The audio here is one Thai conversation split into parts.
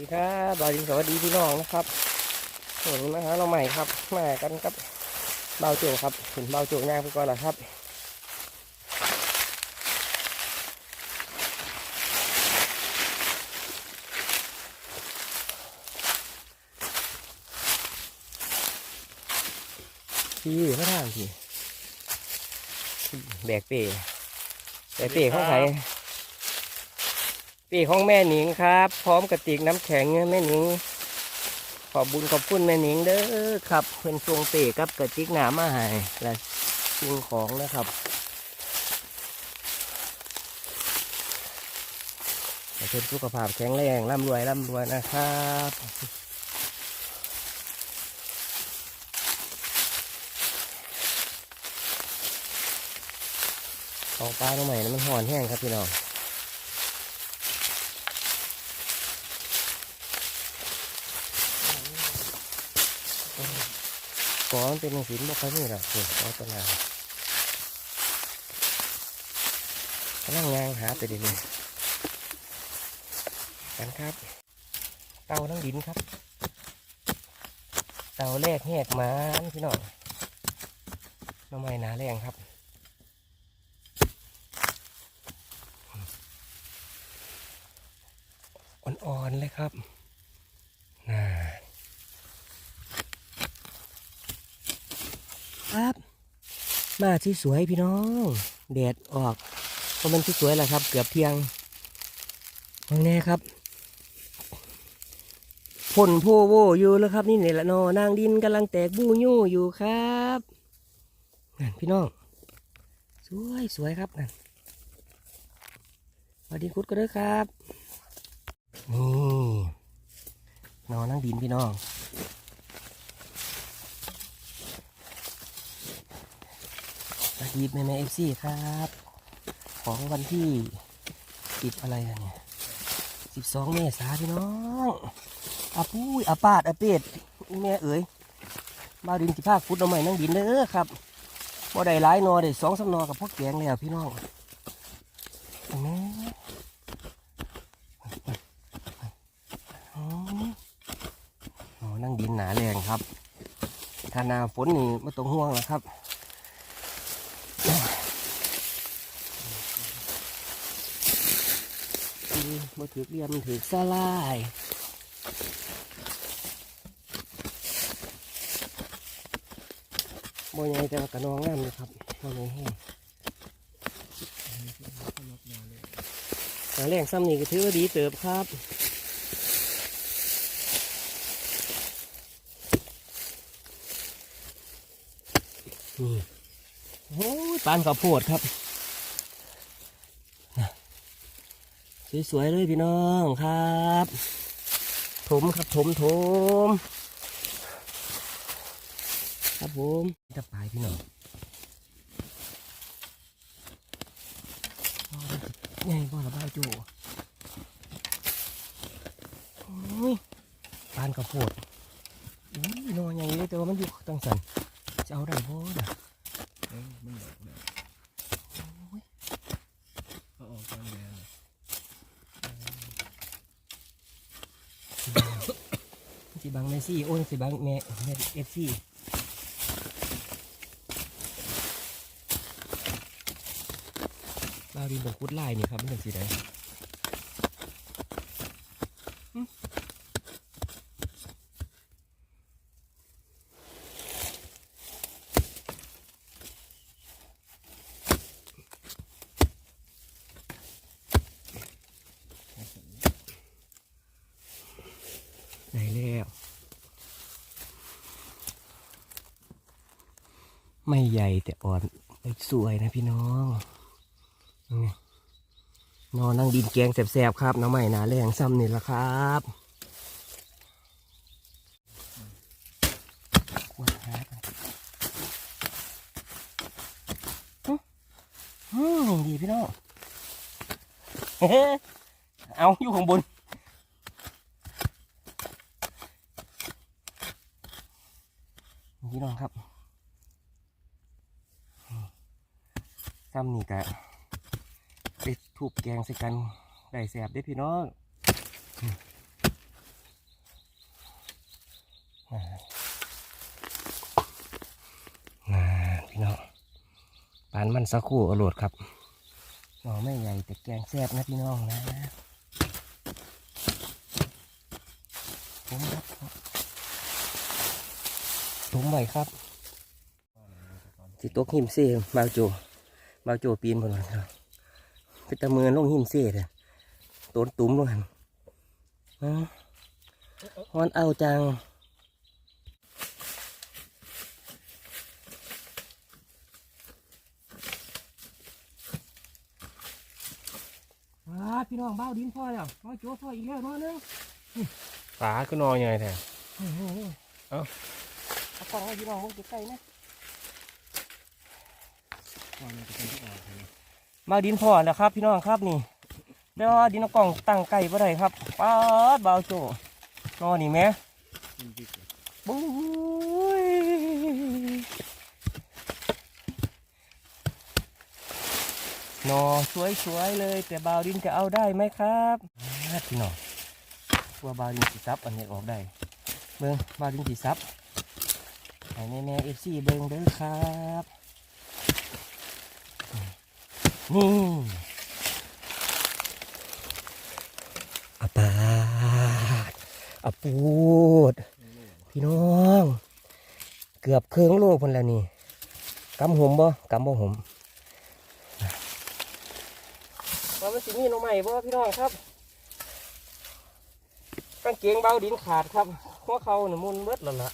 ดีครับบาวดีสวัสดีพี่น้องนะครับผมนะฮะเราใหม่ครับ มากันครับเบาโจครับเห็นเบาโจย่างไปก่อนละครับพี่พระทางพี่แบกเป้แบกเป้ของใคร ปีของแม่หนิงครับ พร้อมกระติกน้ำแข็งแม่หนิง ขอบบุญขอบคุณแม่หนิงเด้อครับ เพิ่นทรงเปกับกระติกน้ำมาให้และสิ่งของนะครับเพิ่นสุขภาพแข็งแรงร่ำรวยร่ำรวยนะครับของปลาตัวใหม่นั้นมันห่อนแห้งครับพี่น้อง กอนเป็นหินบ่ค่อยมีหรอกนี่กอตัวนาำลังงางหาไปดีนี่กันครับ เตาทั้งดินครับ เตาแรกแหกมาพี่น้องน้ำไม้หนาแรงครับอ่อนๆเลยครับน่า ครับ มาที่สวยพี่น้องแดดออกเพราะมันที่สวยแหละครับ เกือบเที่ยงมองแน่ครับผลโพโวอยู่แล้วครับ นี่นี่แหละนอนางดินกำลังแตกบูยู่อยู่ครับนั่นพี่น้อง สวยสวยครับนั่นสวัสดีคุดก็ด้วยครับนี่นอนางดินพี่น้อง สวัส ดีแม่แม่เอฟซีครับ ของวันที่สิบอะไรอะเนี่ยสิบสองเมษาพี่น้องอาปุ้ยอาปาดอาเป็ดแม่เอ๋ยมาดินสิภาคฟุตเอาใหม่นั่งดินเด้อครับบ่ได้หลายนอได้สองสามนอกับพ่อแกงแล้วพี่น้องเห็นไหมอ๋อนั่งดินหนาแรงครับถ้านาฝนนี่ไม่ต้องห่วงนะครับ คือ มาถือเรียมถือสลายโมยใหญ่แต่กระนองงามเลยครับโมยใหญ่แห้งแต่แรงซ้ำนี่ก็ถือว่าดีเติบครับนี่โอ้ปานข้าวโพดครับ สวยๆเลยพี่น้องครับถมครับถมถมครับผมจะปลายพี่น้องใหญ่กว่าระบ้าจูโอ้ยปานกระโพดอุ้ยนอนใหญ่เลยแต่ว่ามันอยู่ตั้งสันจะเอาได้บ่น่ะเอ้ยมันหลอกแล้วเขาออกตอนแล้ว สิบังเมซี่โอ้ยสิบังเม่แม่เอฟซีลาวดีบงคุดไล่นี่ครับมันเป็นสีแดง ไม่ใหญ่แต่อ่อนสวยนะพี่น้องนี่นอนนั่งดินแกงแสบๆครับน้องใหม่นาแรงซ้ำนี่ละครับควรหากันอื้ออืมดีพี่น้องเฮ้เอาอยู่ข้างบนพี่น้องครับ ซ้ำนี่กะไปถูกแกงใส่กันได้แสบได้พี่น้องน่าพี่น้องปานมันสักคู่อรรถครับหน่อไม่ใหญ่แต่แกงแซ่บนะพี่น้องนะผมครับผมไหวครับสิตตกหิมเซ่บาวโจ บาวโจปีนบนนั้นครับเป็นตะเมือนลงหิมเซ่เลยต้นตุ้มลงหันอ๋อฮอนเอาจังว้าพี่น้องเบ้าดินพ่อแล้วน้อยโจ้พ่ออีกแล้วน้อยนึงปลาก็นอนยังไงแท้เอ้าเอาฟังให้พี่น้องมันใกล้ๆนะ นอนจะเป็นที่ออกเลยเบ้าดินพ่อแล้วครับ พี่น้องครับนี่เดี๋ยวดินกล่องตั้งไก่บ่ได้ครับป้าดเบาโจนอนนี่แม่บุ้ยนอสวยๆเลย แต่บาวดินจะเอาได้ไหมครับอ่าพี่น้องตัวบาวดินสีซับอันนี้ออกได้เบิ้งบาวดินสีซับให้แม่แม่เอฟซีเบิ้งเด้อครับ อาปาดอาปูด พี่น้อง เกือบเครื่องโลกคนแล้วนี่กำหมบ่กำบ่หมว่ามันสิมีน่องใหม่บ่พี่น้องครับกางเกงเบาดินขาดครับหัวเขาหนึ่มุนเบิดแล้วล่ะ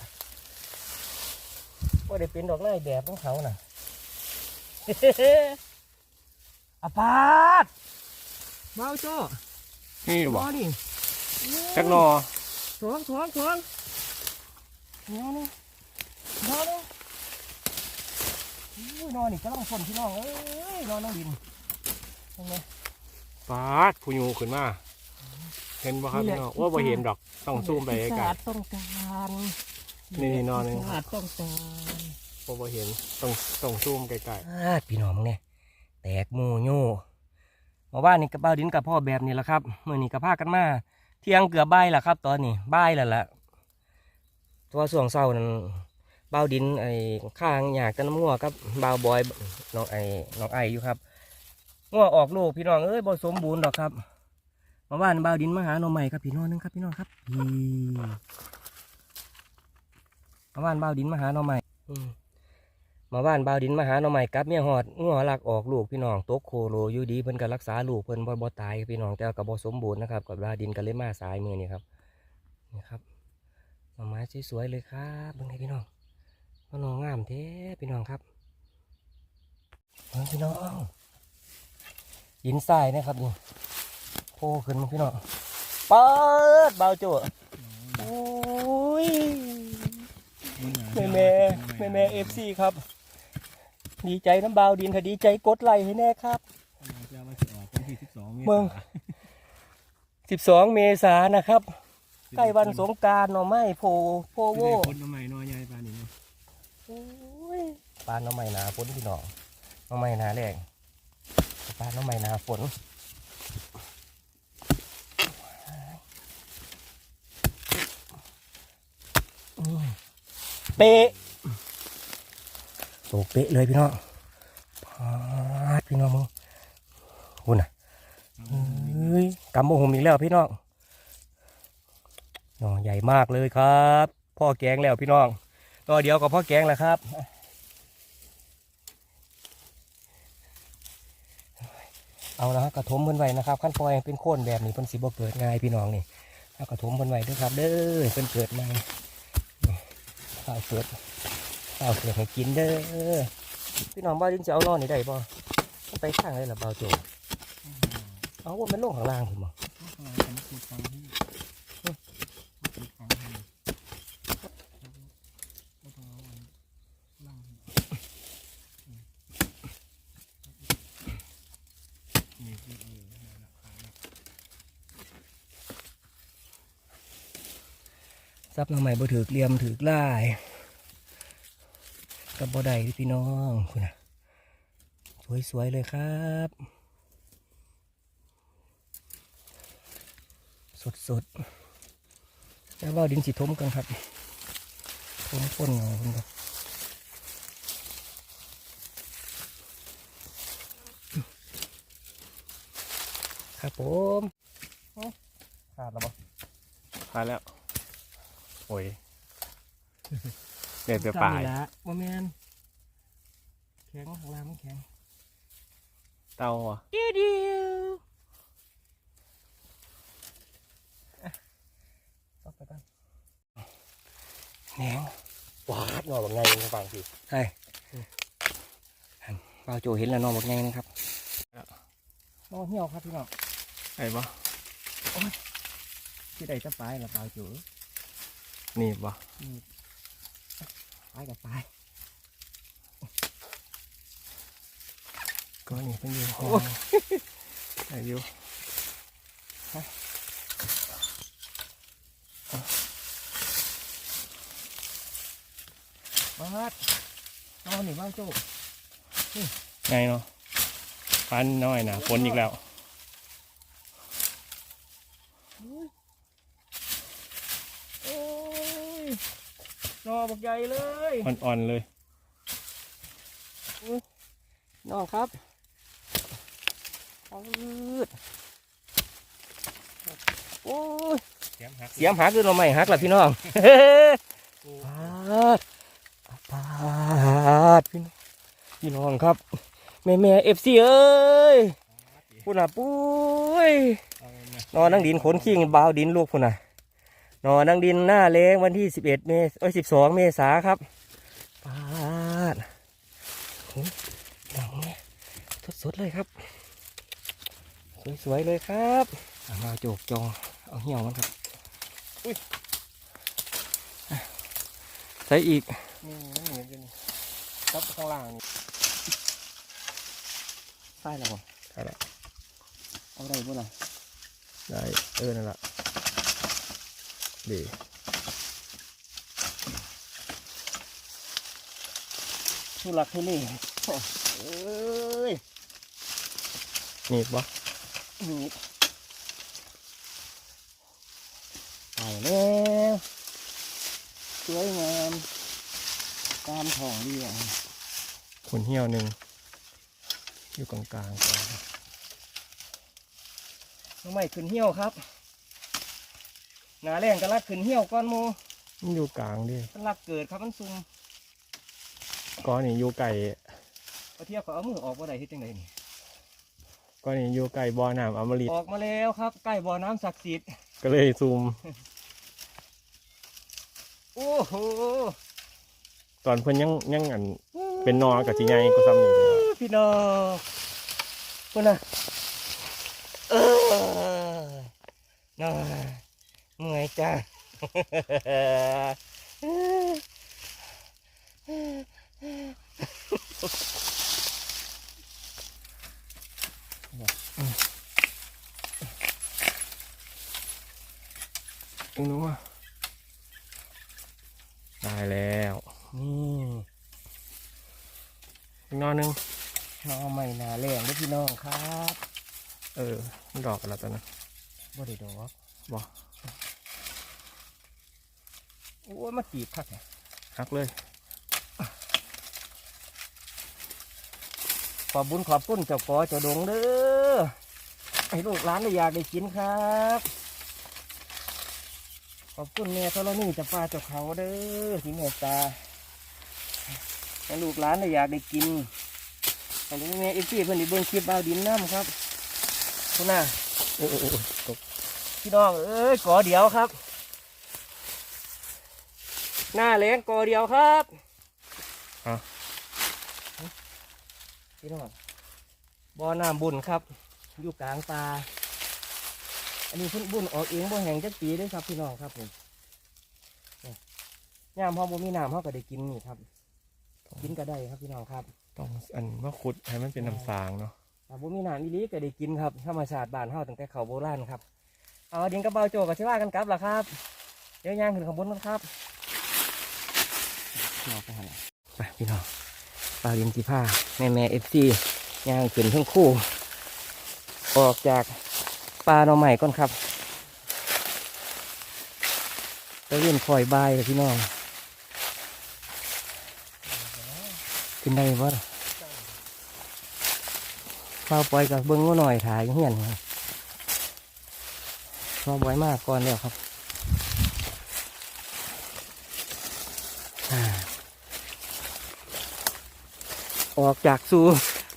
ว่าได้เป็นดอกไม้แบบของเขาน่ะ อาปาดเบาโจ้นี่บบ่อกนี่จักนอสองสองสองเดี๋ยวนี่นอนนี่อุ้ยนอนนี่ก็ต้องฝนพี่น้องเอ้ยนอนน้องดินเห็นไหมปลาผู้ยูขึ้นมา เห็นบ่ครับนี่พี่แหละน้องว่าบ่เห็นดอกต้องซูมไปไกลศาสตร์ต้องการนี่นอนนี่ศาสตร์ต้องการๆว่าบ่เห็นต้องต้องซูมไกลอ่าพี่น้องมึงเนี่ย แตกโมโยมาว่านี่กับเบ้าดินกับพ่อแบบนี้แหละครับเมื่อนี้กับพากันมาเที่ยงเกือบบ่ายแล้วครับ ตอนนี้บ่ายแล้วล่ะตัวส่วงเศร้านั้นเบ้าดินไอ้ข้างอยากจะน้ำงัวกับเบ้าบอยน้องไอ้น้องไออยู่ครับงัวออกลูกพี่น้องเอ้ยบ่สมบูรณ์ดอกครับมาว่าเบ้าดินมาหาหน่อใหม่ครับพี่น้องนึงครับพี่น้องครับพี่มาว่าเบ้าดินมาหาหน่อใหม่อื มมาบ้านบาวดินมาหาหน่อใหม่กลับเมียหอดงัวลักออกลูกพี่น้องตกโคโลอยู่ดีเพิ่นก็รักษาลูกเพิ่นบ่บ่ตายพี่น้องแต่ว่าก็บ่สมบูรณ์นะครับกับบาวดินก็เลยมาสายมือนี่ครับนี่ครับหน่อไม้สวยๆเลยครับเบิ่งให้พี่น้องมันนองงามแท้พี่น้องครับเบิ่งพี่น้องดินทรายนะครับนี่โผล่ขึ้นมาพี่น้องเปิดเบาโจ้โอ้ยๆแม่แม่แม่แม่เอฟซีครับ ดีใจน้ำเบาดินถ้าดีใจกดไลค์ให้แน่ครับจะมาสิออกวันที่สิบสองเบิ่ง12เมษายนนะครับใกล้วันสงการหน่อไม้โพโพโวคนทำไม้น้อนใหญ่ปลานี้ปลาหน่อไม้หนาฝนพี่น้องหน่อไม้หนาแรงปลาหน่อไม้หนาฝนเป๊ะ โตเป๊ะเลยพี่น้องพาดพี่น้องมึงคุณน่ะเฮ้ยกำโมโหมอีกแล้วพี่น้องน่อใหญ่มากเลยครับ พ่อแกงแล้วพี่น้องต่อเดียวกับพ่อแกงแล้วครับเอาละครกระทมเพิ่นไว้นะครับขั้นปล่อยเป็นโค่นแบบนี้เพิ่นสิบ่เกิดง่ายพี่น้องนี่เอากระทมเพิ่นไว้ด้วยครับ เด้อเพิ่นเกิดใหม่ข้าวเกิด ข้าวเกิดให้กินเด้อพี่น้องบ้านดินจะเอานอนนี่ได้ป่ะมันไปข้างเลยล่ะบ่าวโจเอาว่ามันลงข้างล่างผมบ่ซับน้ำใหม่บ่ถือเลียมถือล่าย กับบ่ได้พี่น้องคุณนะสวยๆเลยครับ สดๆแล้วว่าดินสีทมกันครับผมพ่นเงาคุณครับครับผมขาดแล้วปะพาดแล้ว โอ้ย เด็ดไปปลายละโมเมนแข็งข้างล่างมันแข็งเตาอะเดียวเดียวต่อไปกันแหนงหวาดนอนแบบไงนะฟังสิใช่เบาโจเห็นแล้วนอนแบบไงนะครับนอนเหี่ยวครับพี่น้องไอ้บ่ที่ใดจะไปละเบาโจนี่บ่ ไปกับไปก็นี่เป็นอยู่ห้อโอ้งอายุบาดนอนหนิเบาโจไงเนาะฟันน้อยนะฝนอีกแล้วโอ้ย นอนบักใหญ่เลยอ่อนๆเลยน้องครับปืดโอ้ยเสียมหักเสียมหักคือเราไม่หักล่ะพี่น้องปาดปาดพี่น้องพี่น้องครับแม่แม่เอฟซีเอ้ยพุ่นอะปุ้ยนอนนั่งดินขนขี้งบาวดินลูกพุ่นอะ นอนนั่งดินหน้าแรงวันที่สิบเอ็ดเมษเอ้ยสิบสองเมษาครับปาดโอ้ยหนังเนี่ยสดๆเลยครับ สวยๆเลยครับเอามาโจกจองเอาเหี่ยวมันครับใส่อีกนี่มันเหมือนกันซับข้างล่างนี่ใส่แล้วบ่ใช่ละเอาได้บ่ล่ะได้เออนั่นแหละ ดีทุลักทุนี่เอ้ยนี่บ่นี่ไปแล้วสวยงามตามท้องดีอะขนเหี่ยวหนึ่งอยู่กลางๆก่อนน้องใหม่ขึ้นเหี่ยวครับ หนาแรงก็ลักขึ้นเหี่ยวก้อนหมูมันอยู่กลางดิมันลักเกิดครับมันซุ่มก้อนนี่อยู่ไก่เอาเทียบกับเอามือออกบ่ได้เฮ็ดจังไดนี่ก้อนนี่อยู่ไก่บ่อน้ำอมฤตออกมาแล้วครับใกล้บ่อน้ำศักดิ์สิทธิ์ก็เลยซูมโอ้โหตอนเพิ่นยังยังอันเป็นนอกับจีไงก็ซ้ำนี่เลยพี่น้องพุ่นน่ะเออน้อย เมื่อยจ้าเอ็งรู้ว่าได้แล้ว นี่อีกนอหนึงน้องใหม่นาแรงเด้อพี่น้องครับ เออมันดอกกันแล้วตอนนั้นบ่ได้ดอกบ่ โอ้ยมาจีบคักเนี่ยฮักเลย ขอบบุญขอบคุณเจ้าปอเจ้าดงเด้อให้ลูกหลานได้อยากได้กินครับ ขอบคุณแม่ธรณีเจ้าป้าเจ้าเขาเด้อที่เมตตาให้ลูกหลานได้อยากได้กินอันนี้แม่เอฟซีเพิ่นได้เบิ่งคลิปบ่าวดินน้ำครับคุณน่ะโอ้โอ้โอ้ตกพี่น้องเอ้ยกอเดียวครับ หน้าแรงกอเดียวครับพี่น้องบ่อน้ำบุญครับ อยู่กลางป่าอันนี้เพิ่นบุญออกเองบ่แห้งจักปีเด้อครับพี่น้องครับผมเนี่ยยามพอบ่มีน้ำเขาก็ได้กินนี่ครับ กินก็ได้ครับพี่น้องครับ ต้องอันว่าขุดให้มันเป็นน้ำสางเนาะถ้าบ่มีน้ำอีหลีก็ได้กินครับธรรมชาติบ้านเฮาตั้งแต่เขาโบราณครับ เอาดินกระเบาโจกับชิว่ากันกลับล่ะครับ เดี๋ยวย่างขึ้นข้างบนกันครับ เราไปหันไปพี่น้องปลาดินสีผ้าแม่แม่เอฟซีย่างขึ้นทั้งคู่ ออกจากปลาหน่อใหม่ก่อนครับตะเวนคอยบายเลยพี่น้องขึ้นได้บ่ล่ะข้าวปล่อยกับเบิ้งว่าหน่อยถ่ายเฮียนครับข้าวปล่อยมากก่อนแล้วครับ ออกจากสู่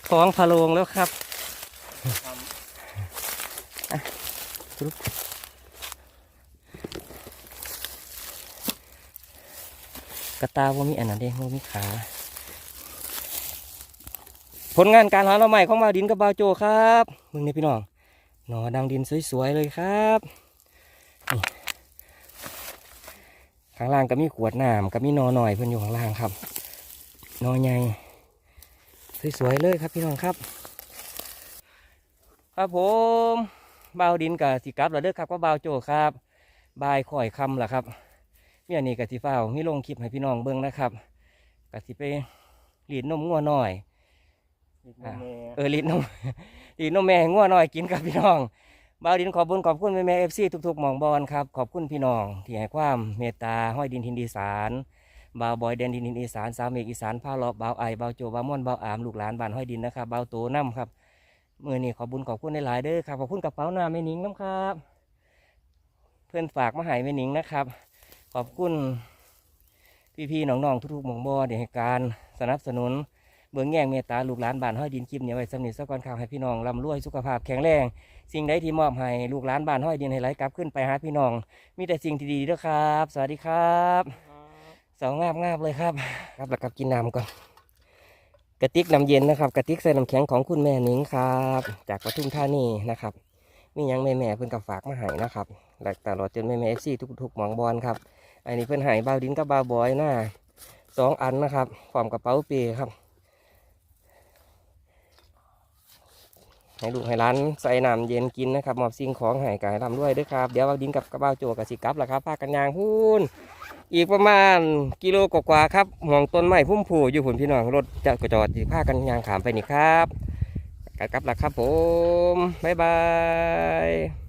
ท้องพะโลงแล้วครับกระตาว่ามีอันนั้นเด้ว่ามีขา ผลงานการหาเราใหม่ของบาวดินกับบาวโจครับมึงนี่พี่น้องหนอดังดินสวยๆเลยครับข้างล่างก็มีขวดน้ำก็มีนอหน่อยเพื่อนอยู่ข้างล่างครับ นอใหญ่ สวยๆเลยครับพี่น้องครับ ครับผมบาวดินกับสิกลับแล้วเด้อครับก็บาวโจครับบายข่อยคำล่ะครับมีอันนี้กับสิฟ้าวมีลงคลิปให้พี่น้องเบิ่งนะครับกับสิไปหลีดนมงัวหน่อยเออลิ้นนมลิ้นนมแม่ให้งัวหน่อยกินกับพี่น้องบ่าวดินขอบคุญขอบคุณแม่แม่เอฟซีทุกๆหมองบอลครับขอบคุณพี่น้องที่ให้ความเมตตาห้อยดินทินดีสาร บ่าวบอยแดนดินอีสานสาวเมกอีสานผ้าเลาะบ่าวไอบ่าวโจบ่าวม่อนบ่าวอามลูกหลานบ้านห้อยดินนะครับบ่าวโตน้ำครับมือนี้ขอบุญขอบคุณในหลายเด้อครับขอบคุณกระเป๋าหน้าแม่หนิงน้ำครับ เพื่อนฝากมาให้แม่หนิงนะครับ ขอบคุณพี่ๆน้องๆทุกๆหมองบอลในการสนับสนุนเบิ่งแง่งเมตตาลูกหลานบ้านห้อยดินคลิปเนี่ยไว้สำนิทสักก่อนข่าวให้พี่น้องร่ำรวยสุขภาพแข็งแรง สิ่งใดที่มอบให้ลูกหลานบ้านห้อยดินให้ไหลกลับขึ้นไปหาพี่น้อง มีแต่สิ่งที่ดีเด้อครับ สวัสดีครับ สองงาบงาบเลยครับ ครับแล้วกับกินน้ำก่อนกระติกน้ำเย็นนะครับ กระติกใส่น้ำแข็งของคุณแม่หนิงครับ จากปทุมธานีนะครับมียังแม่แม่เพิ่อนกับฝากมาให้นะครับและตลอดจนแม่แม่เอฟซีทุกๆหมองบอลครับอันนี้เพิ่อนให้บ่าวดินกับบ่าวบอยหน้าสองอันนะครับพร้อมกระเป๋าเปครับ ให้ลูกให้ร้านใส่น้ำเย็นกินนะครับมอบสิ่งของให้กายทำด้วยด้วยครับ เดี๋ยวเอาดินกับกระเบ้าโจกับสิกับแล้วครับพากันยางพูน อีกประมาณกิโลกว่าๆครับหมองต้นไม้พุ่มผูอยู่ผลพี่น้องรถจะกระจอดสีผ้ากันยางขามไปนี่ครับกลับแล้วครับผมบ๊ายบาย